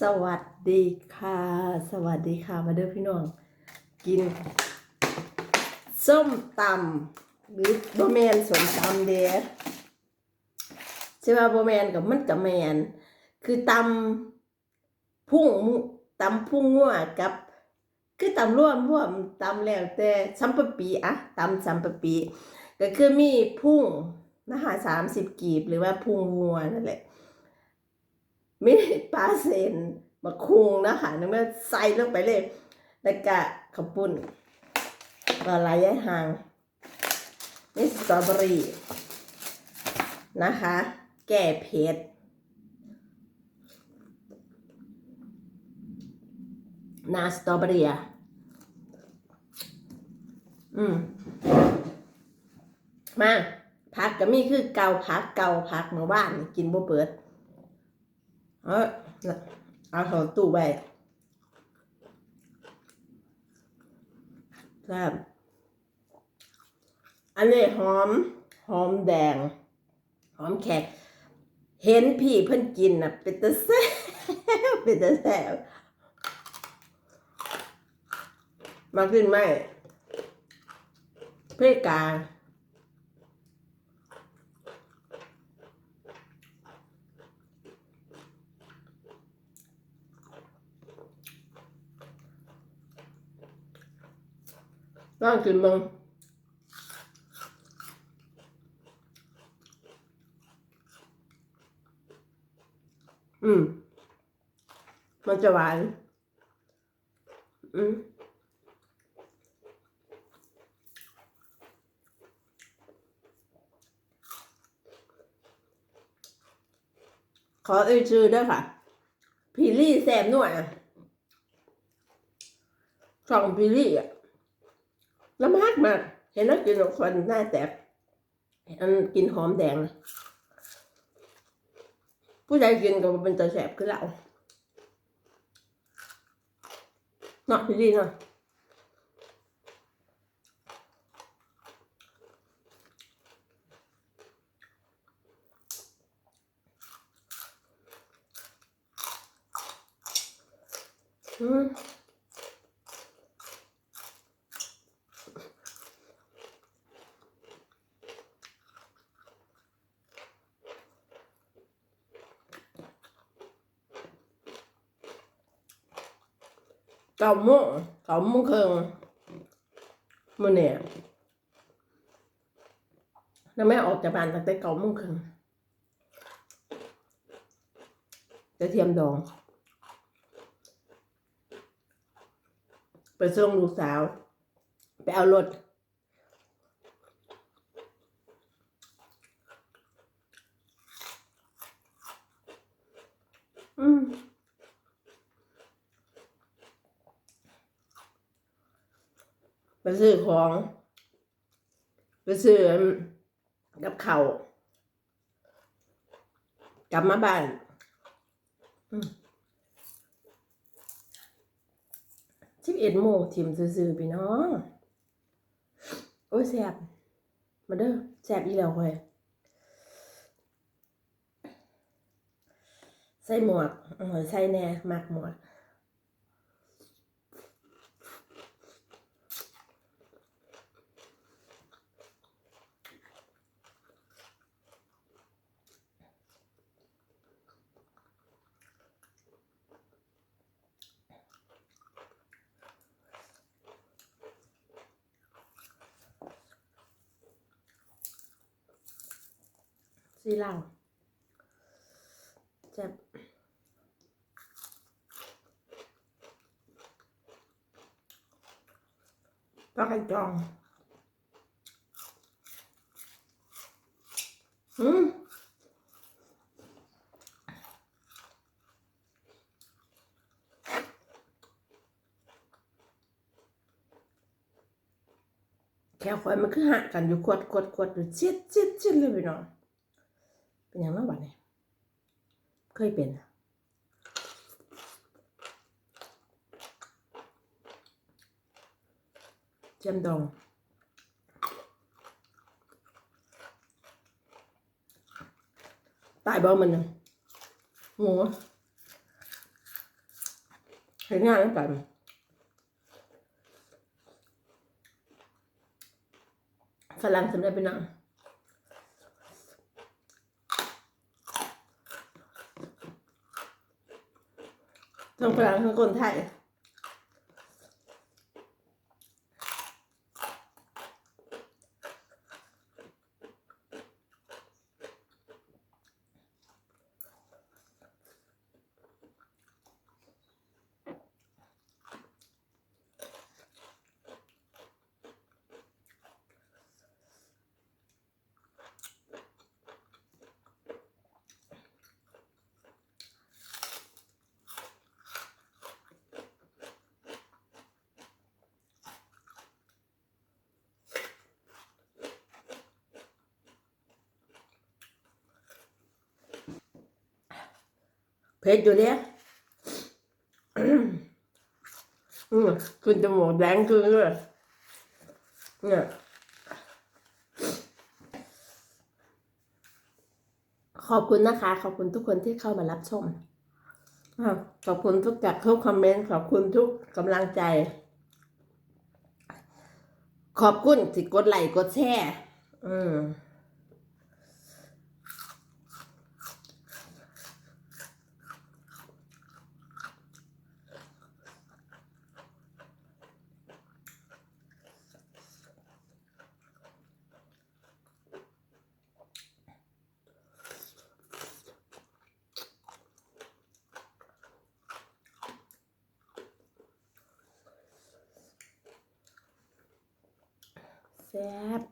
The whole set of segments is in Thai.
สวัสดีค่ะ สวัสดีค่ะ มาเด้อพี่น้อง กิน ส้มตำหรือโบแมนสมตำเด้ใช่ว่าโบแมนกับมันกับแมน คือตำพุ่งตำพุ่งงัวกับ คือตำร่วมร่วมตำแล้วแต่ซัมปะปีอะตำซัมปะปี ก็คือมีพุ่งนะคะสามสิบกีบหรือว่าพุ่งวัวนั่นแหละ มีปลาเซนมาคุงนะคะนึกว่าใส่ลงไปเลยแล้วก็ข้าวปุ้นปลาไหลยายหางนี่สตรอเบอรี่นะคะ แก้เผ็ดนาสตรอเบอรี่อืม มา พักก็มีคือเกาพักเกาพักเมื่อวานกินบ่เปิด เออเอาเขาตู้ไว้ครับอันนี้หอม หอมแดง หอมแขก เห็นพี่เพิ่นกินน่ะ เป็นตะแซ่เป็นตะแซ่มาขึ้นไหมเพื่อกา ลองกินมึงอืม มันจะหวาน อืมขอเอ่ยชื่อด้วยค่ะ พีรี่แซมหน่วยอะช่องพีรี่อะ แล้วมากมากเห็นนักกินของคนหน้าแตกอันกินหอมแดง ผู้ใดกินก็เป็นตะแสบคือเราเนาะพี่ดีเนาะอืม เก้าโมงเก้าโมงครึ่งมื่อเนี่ยแล้วแม่ออกจากบ้านตั้งแต่เก้าโมงครึ่งจะเทียมดอง ไปส่งลูกสาว ไปเอารถ อืม ไปซื้อของไปซื้อกับเขากลับมาบ้านสิบเอ็ดโมงทิมซื้อๆพี่น้องโอ้ยแสบมาเด้อแสบอีแล้วเว้ยใส่หมวกใส่แน่มักหมวก สีเหล้าเจ็บปลาไข่จอง อืมแค่ควายมันคือหักกันอยู่ขวดขวดขวดอยู่เจ็ดเจ็ดเจ็ดเลยพี่น้อง เป็นอย่างนั้นวะเนี่ยเคยเป็นอะเจยมดองตายบ่มันน่ะโหเห็นงานแล้วกันฝรั่งสำเร็จไปนั่ง งฝรั่งทั้ง เผ็ดอยู่เนี่ยอืมคุณจมูกแดงคือเลยเนี่ยขอบคุณนะคะ ขอบคุณทุกคนที่เข้ามารับชมอะขอบคุณทุกจากทุกคอมเมนต์ ขอบคุณทุกกำลังใจ ขอบคุณที่กดไลค์กดแชร์ อืม แซ่บ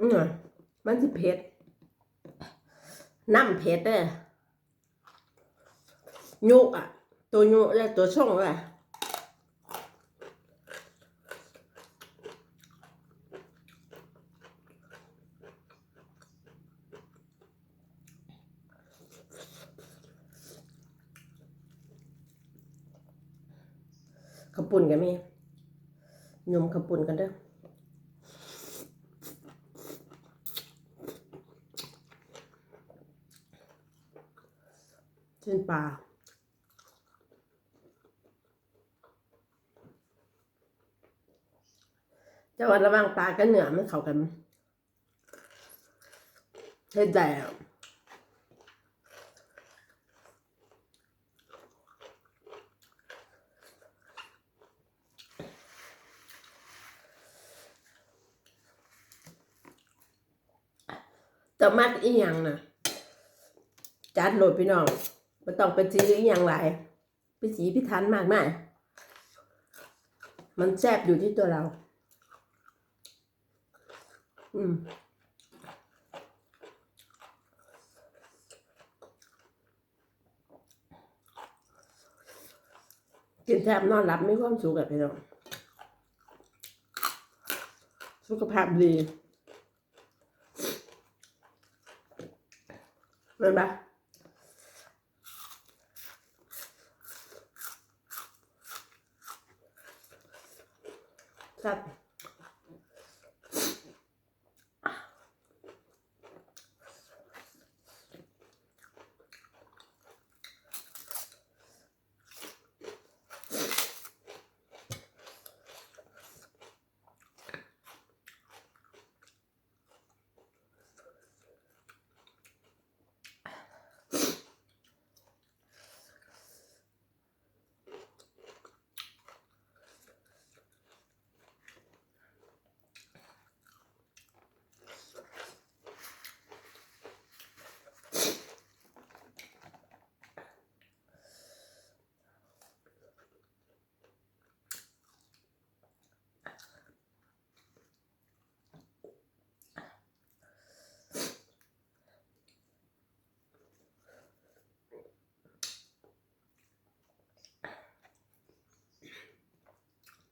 อืมมันสิเผ็ดน้ำเผ็ดเด้อยุกอะ ตัวยุกและตัวช่องอะ ขาปุ่นกันมียมขาปุ่นกันเด้อเส้นปลาจะว่าระว่างปลากับเนื้อมันเข้ากันเฮ็ดได้ แต่มักอีหยังนะจัดโหลดพี่น้องไม่ต้องไปซื้ออีหยังหลายไปสีพิทันมากมายมันแซ่บอยู่ที่ตัวเรา อืมกินแซ่บนอนหลับไม่ความสุขกับพี่น้อง สุขภาพดี เห็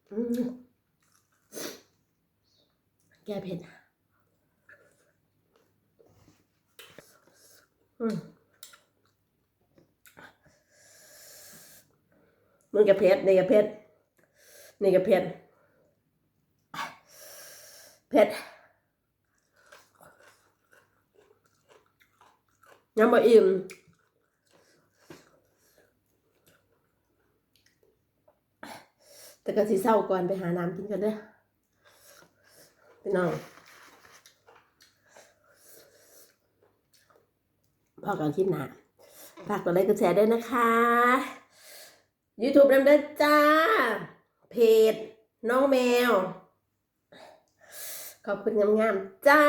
แก่เผ็ดมึงแก่เผ็ดนี่ก่เผ็ดนี่ก่เผ็ดเผ็ดยังบ่อิ่ม แต่ก็สิเศร้าก่อนไปหาน้ำกินกันเด้อพี่น้องพอกันคลิปหนาฝากกดไลค์กดแชร์ด้วยนะคะ YouTube นำเด้อจ้า เพจ น้องแมว ขอบคุณงามๆจ้า